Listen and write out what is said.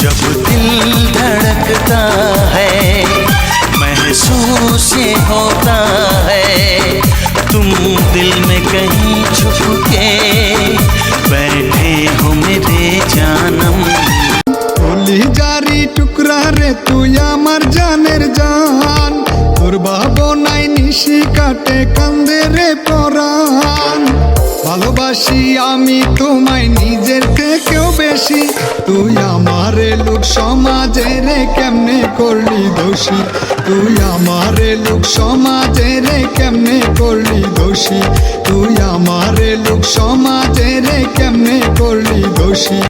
जब दिल धड़कता है महसूस ये होता है तुम दिल में कहीं छुप के রে, তুই আমার জানের জান। তোর ভাবনাই নিশি কাটে, কান্দে রে পরাণ। ভালোবাসি আমি তোমায় নিজের থেকেও বেশি। তুই আমার লোক সমাজে রে, কেমনে করলি দোষী? তুই আমার লোক সমাজে রে, কেমনে করলি দোষী? তুই আমার লোক সমাজে রে, কেমনে করলি দোষী?